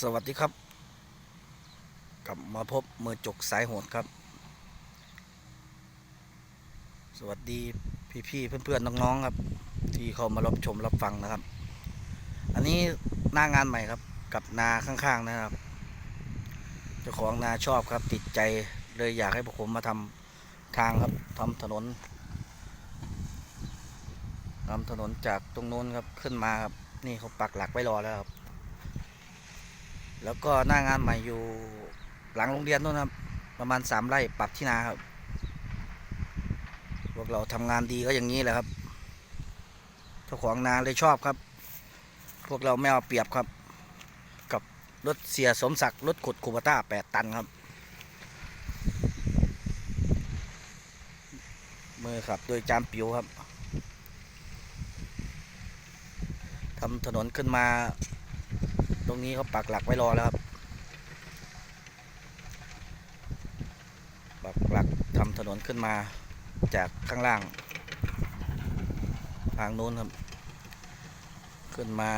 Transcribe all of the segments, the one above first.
สวัสดีครับ กลับมาพบมือจกสายโหดครับ สวัสดีพี่ๆเพื่อนๆน้องๆครับ ที่เข้ามารับชมรับฟังนะครับ อันนี้หน้างานใหม่ครับ กับนาข้างๆนะครับเจ้าของนาชอบครับ ติดใจเลยอยากให้ผมมาทำทางครับทำถนนทำถนนจากตรงโน้นครับขึ้นมาครับนี่เขาปักหลักไว้รอแล้วครับ แล้วก็หน้างานใหม่อยู่หลังโรงเรียนนู่นครับ ประมาณสามไร่ปรับที่นาครับ พวกเราทำงานดีก็อย่างนี้แหละครับเจ้าของนาเลยชอบครับ พวกเราไม่เอาเปรียบครับ กับรถเสียสมศักดิ์รถขุดคูปต้าแปดตันครับ มือขับโดยจามปิวครับทำถนนขึ้นมา รงนี้เขาปักหลักไว้รอแล้วครับปักหลักทำถนนขึ้นมาจากข้างล่าง ทางนู้นครับ ขึ้นมา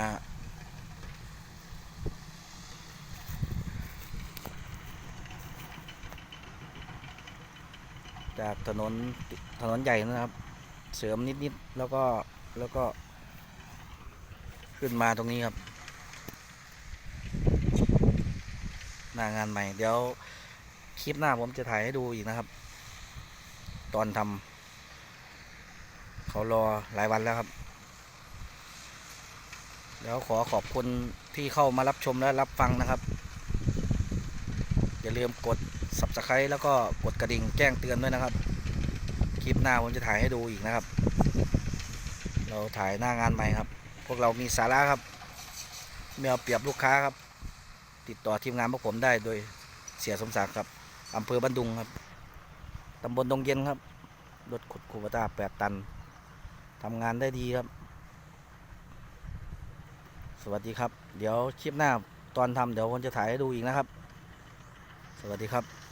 จากถนนถนนใหญ่นะครับ เสริมนิด ๆ แล้วก็แล้วก็ ขึ้นมาตรงนี้ครับ หน้างานใหม่ เดี๋ยวคลิปหน้าผมจะถ่ายให้ดูอีกนะครับ ตอนทำเขารอหลายวันแล้วครับ แล้วขอขอบคุณที่เข้ามารับชมและรับฟังนะครับ อย่าลืมกด subscribe แล้วก็กดกระดิ่งแจ้งเตือนด้วยนะครับ คลิปหน้าผมจะถ่ายให้ดูอีกนะครับ เราถ่ายหน้างานใหม่ครับ พวกเรามีสาระครับไม่เอาเปรียบลูกค้าครับ ติดต่อทีมงานพวกผมได้โดยเสียสมศักดิ์ครับอำเภอบันดุงครับตำบลดงเย็นครับรถขุดคูปต้าแปดตันทำงานได้ดีครับ สวัสดีครับ เดี๋ยวคลิปหน้าตอนทำเดี๋ยวผมจะถ่ายให้ดูอีกนะครับ สวัสดีครับ